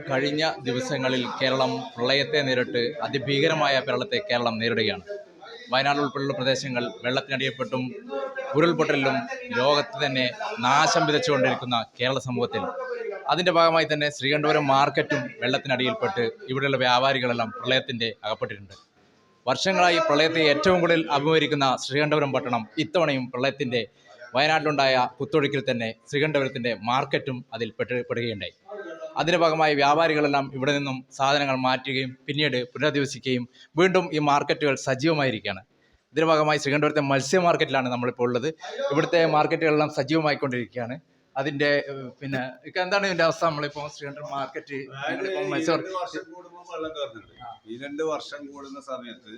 കഴിഞ്ഞ ദിവസങ്ങളിൽ കേരളം പ്രളയത്തെ നേരിട്ട് അതിഭീകരമായ പ്രളയത്തെ കേരളം നേരിടുകയാണ്. വയനാട് ഉൾപ്പെടെയുള്ള പ്രദേശങ്ങൾ വെള്ളത്തിനടിയപ്പെട്ടും ഉരുൾപൊട്ടലിലും ലോകത്ത് തന്നെ നാശം വിതച്ചുകൊണ്ടിരിക്കുന്ന കേരള സമൂഹത്തിൽ. അതിന്റെ ഭാഗമായി തന്നെ ശ്രീകണ്ഠപുരം മാർക്കറ്റും വെള്ളത്തിനടിയിൽപ്പെട്ട് ഇവിടെയുള്ള വ്യാപാരികളെല്ലാം പ്രളയത്തിന്റെ അകപ്പെട്ടിട്ടുണ്ട്. വർഷങ്ങളായി പ്രളയത്തെ ഏറ്റവും കൂടുതൽ അഭിമുഖീകരിക്കുന്ന ശ്രീകണ്ഠപുരം പട്ടണം ഇത്തവണയും പ്രളയത്തിന്റെ വയനാട്ടിലുണ്ടായ കുത്തൊഴുക്കിൽ തന്നെ ശ്രീകണ്ഠപുരത്തിന്റെ മാർക്കറ്റും അതിൽ പെട്ട് പെടുകയുണ്ടായി. അതിന്റെ ഭാഗമായി വ്യാപാരികളെല്ലാം ഇവിടെ നിന്നും സാധനങ്ങൾ മാറ്റുകയും പിന്നീട് പുനരധിവസിക്കുകയും വീണ്ടും ഈ മാർക്കറ്റുകൾ സജീവമായിരിക്കുകയാണ്. ഇതിന്റെ ഭാഗമായി ശ്രീകണ്ഠപുരത്തെ മത്സ്യ മാർക്കറ്റിലാണ് നമ്മളിപ്പോൾ ഉള്ളത്. ഇവിടുത്തെ മാർക്കറ്റുകളെല്ലാം സജീവമായിക്കൊണ്ടിരിക്കുകയാണ്. കൊണ്ടിരിക്കുകയാണ് അതിന്റെ പിന്നെ ഇപ്പൊ എന്താണ് ഇതിന്റെ അവസ്ഥ? നമ്മളിപ്പോ ശ്രീകണ്ഠപുരം മാർക്കറ്റ് ഈ രണ്ട് വർഷം കൂടുന്ന സമയത്ത്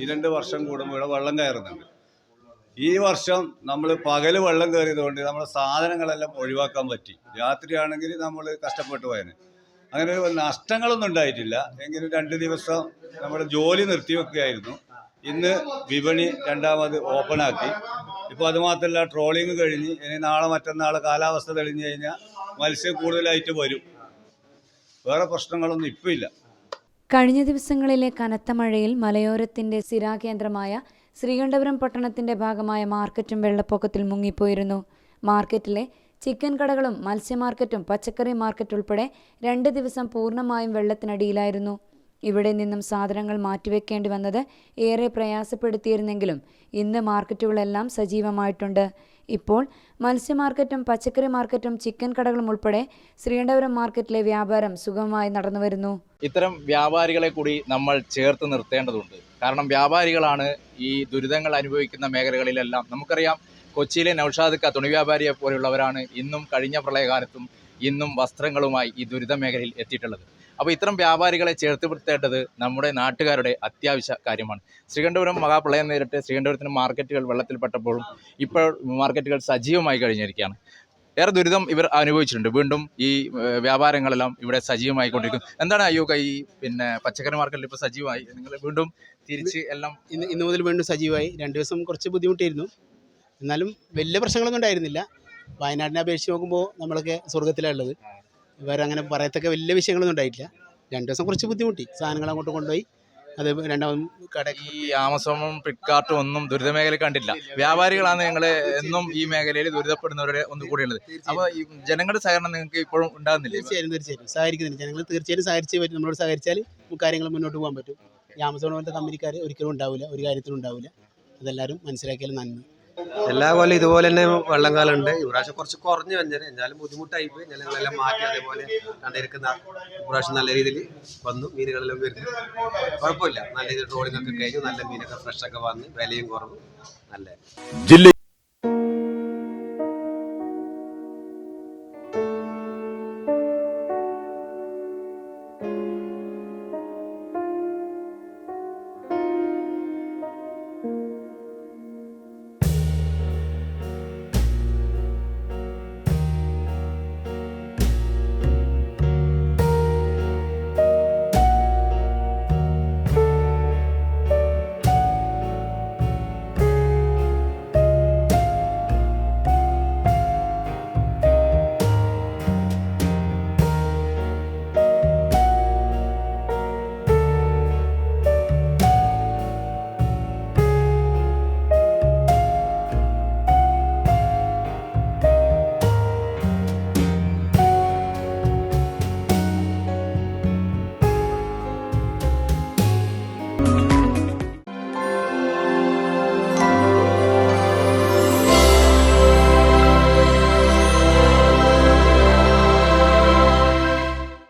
ഈ രണ്ട് വർഷം കൂടുമ്പോൾ ഇവിടെ വെള്ളം കയറുന്നുണ്ട്. ഈ വർഷം നമ്മൾ പകൽ വെള്ളം കയറിയത് കൊണ്ട് നമ്മുടെ സാധനങ്ങളെല്ലാം ഒഴിവാക്കാൻ പറ്റി. രാത്രിയാണെങ്കിൽ നമ്മൾ കഷ്ടപ്പെട്ടു പോയതിന് അങ്ങനെ ഒരു നഷ്ടങ്ങളൊന്നും ഉണ്ടായിട്ടില്ല. എങ്കിലും രണ്ട് ദിവസം നമ്മുടെ ജോലി നിർത്തിവെക്കുകയായിരുന്നു ഇന്ന് വിപണി രണ്ടാമത് ഓപ്പൺ ആക്കി. ഇപ്പോൾ അതുമാത്രമല്ല ട്രോളിങ് കഴിഞ്ഞ് ഇനി നാളെ മറ്റന്നാൾ കാലാവസ്ഥ തെളിഞ്ഞു കഴിഞ്ഞാൽ മത്സ്യം കൂടുതലായിട്ട് വരും. വേറെ പ്രശ്നങ്ങളൊന്നും ഇപ്പം ഇല്ല. കഴിഞ്ഞ ദിവസങ്ങളിലെ കനത്ത മഴയിൽ മലയോരത്തിന്റെ സ്ഥിരാകേന്ദ്രമായ ശ്രീകണ്ഠപുരം പട്ടണത്തിന്റെ ഭാഗമായ മാർക്കറ്റും വെള്ളപ്പൊക്കത്തിൽ മുങ്ങിപ്പോയിരുന്നു. മാർക്കറ്റിലെ ചിക്കൻ കടകളും മത്സ്യ മാർക്കറ്റും പച്ചക്കറി മാർക്കറ്റ് ഉൾപ്പെടെ രണ്ട് ദിവസം പൂർണമായും വെള്ളത്തിനടിയിലായിരുന്നു. ഇവിടെ നിന്നും സാധനങ്ങൾ മാറ്റിവെക്കേണ്ടി വന്നത് ഏറെ പ്രയാസപ്പെടുത്തിയിരുന്നെങ്കിലും ഇന്ന് മാർക്കറ്റുകളെല്ലാം സജീവമായിട്ടുണ്ട്. ഇപ്പോൾ മത്സ്യ മാർക്കറ്റും പച്ചക്കറി മാർക്കറ്റും ചിക്കൻ കടകളും ഉൾപ്പെടെ ശ്രീകണ്ഠപുരം മാർക്കറ്റിലെ വ്യാപാരം സുഗമമായി നടന്നു വരുന്നു ഇത്തരം വ്യാപാരികളെ കൂടി നമ്മൾ ചേർത്ത് നിർത്തേണ്ടതുണ്ട്. കാരണം വ്യാപാരികളാണ് ഈ ദുരിതങ്ങൾ അനുഭവിക്കുന്ന മേഖലകളിലെല്ലാം നമുക്കറിയാം കൊച്ചിയിലെ നൌഷാദ് തുണി വ്യാപാരിയെ പോലെയുള്ളവരാണ് ഇന്നും കഴിഞ്ഞ പ്രളയകാലത്തും ഇന്നും വസ്ത്രങ്ങളുമായി ഈ ദുരിത മേഖലയിൽ എത്തിയിട്ടുള്ളത്. അപ്പോൾ ഇത്തരം വ്യാപാരികളെ ചേർത്ത് നമ്മുടെ നാട്ടുകാരുടെ അത്യാവശ്യ കാര്യമാണ്. ശ്രീകണ്ഠപുരം മഹാപ്രളയം നേരിട്ട് ശ്രീകണ്ഠപുരത്തിന് മാർക്കറ്റുകൾ വെള്ളത്തിൽപ്പെട്ടപ്പോഴും ഇപ്പോൾ മാർക്കറ്റുകൾ സജീവമായി കഴിഞ്ഞിരിക്കുകയാണ്. ഏറെ ദുരിതം ഇവർ അനുഭവിച്ചിട്ടുണ്ട്. വീണ്ടും ഈ വ്യാപാരങ്ങളെല്ലാം ഇവിടെ സജീവമായി കൊണ്ടിരിക്കും എന്താണ് അയ്യോക ഈ പിന്നെ പച്ചക്കറി മാർക്കറ്റിൽ ഇപ്പോൾ സജീവമായി? നിങ്ങൾ വീണ്ടും തിരിച്ച് എല്ലാം ഇന്ന് ഇന്ന് മുതൽ വീണ്ടും സജീവമായി. രണ്ട് ദിവസം കുറച്ച് ബുദ്ധിമുട്ടായിരുന്നു. എന്നാലും വലിയ പ്രശ്നങ്ങളൊന്നും ഉണ്ടായിരുന്നില്ല. വയനാടിനെ അപേക്ഷിച്ച് നോക്കുമ്പോൾ നമ്മളൊക്കെ സ്വർഗത്തിലാണ് ഉള്ളത് വേറെ അങ്ങനെ പറയത്തക്ക വലിയ വിഷയങ്ങളൊന്നും ഉണ്ടായിട്ടില്ല. രണ്ട് ദിവസം കുറച്ച് ബുദ്ധിമുട്ടി. സാധനങ്ങൾ അങ്ങോട്ട് കൊണ്ടുപോയി അത് രണ്ടാമതും കട ഈ ആമസോണും ഫ്ലിപ്കാർട്ടും ഒന്നും ദുരിത മേഖല കണ്ടില്ല വ്യാപാരികളാണ് ഞങ്ങൾ എന്നും ഈ മേഖലയിൽ ദുരിതപ്പെടുന്നവരുടെ ഒന്നും കൂടിയുള്ളത്. അപ്പോൾ ഈ ജനങ്ങളുടെ സഹകരണം നിങ്ങൾക്ക് ഇപ്പോഴും ഉണ്ടാകുന്നില്ല? തീർച്ചയായും തീർച്ചയായും. സഹകരിക്കുന്നുണ്ട് ജനങ്ങൾ തീർച്ചയായും സഹകരിച്ച് പറ്റും. നമ്മളോട് സഹകരിച്ചാൽ കാര്യങ്ങൾ മുന്നോട്ട് പോകാൻ പറ്റും. ഈ ആമസോൺ പോലത്തെ കമ്പനിക്കാർ ഒരിക്കലും ഉണ്ടാവില്ല ഒരു കാര്യത്തിലും ഉണ്ടാവില്ല അതെല്ലാവരും മനസ്സിലാക്കിയാൽ നന്ദി എല്ലാ കൊല്ലം ഇതുപോലെ തന്നെ വെള്ളം കാലുണ്ട്. ഇപ്രാവശ്യം കുറച്ച് കുറഞ്ഞു വന്നത് എന്നാലും ബുദ്ധിമുട്ടായി പോയി. ഞങ്ങളെല്ലാം മാറ്റി അതേപോലെ കണ്ടിരിക്കുന്ന ഇപ്രാവശ്യം നല്ല രീതിയിൽ വന്നു. മീനുകളെല്ലാം വരുന്നു. കുഴപ്പമില്ല. നല്ല രീതിയിൽ ട്രോളിംഗ് ഒക്കെ കഴിഞ്ഞു. നല്ല മീനൊക്കെ ഫ്രഷ് ഒക്കെ വന്ന് വിലയും കുറവ്. നല്ല.